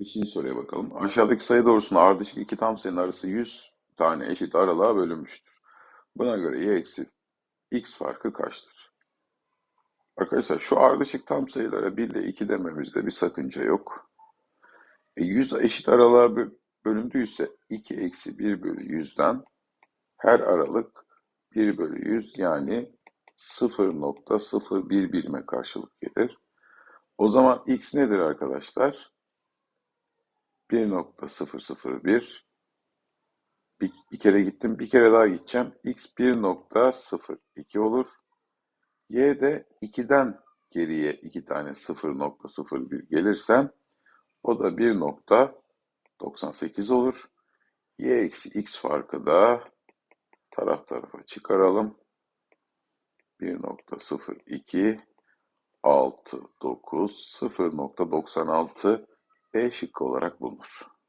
Beşinci soruya bakalım. Aşağıdaki sayı doğrusunda ardışık iki tam sayının arası 100 tane eşit aralığa bölünmüştür. Buna göre y eksi x farkı kaçtır? Arkadaşlar şu ardışık tam sayılara 1 ile 2 dememizde bir sakınca yok. E, 100 eşit aralığa bö- bölündüyse 2 eksi 1 bölü 100'den her aralık 1 bölü 100 yani 0.01 birime karşılık gelir. O zaman x nedir arkadaşlar? 1.001 bir, bir kere gittim, bir kere daha gideceğim. x 1.02 olur. y de 2'den geriye 2 tane 0.01 gelirsen o da 1.98 olur. y eksi x farkı da taraf tarafa çıkaralım. 1.02 6, 9, 0.96 E şıkkı olarak bulunur.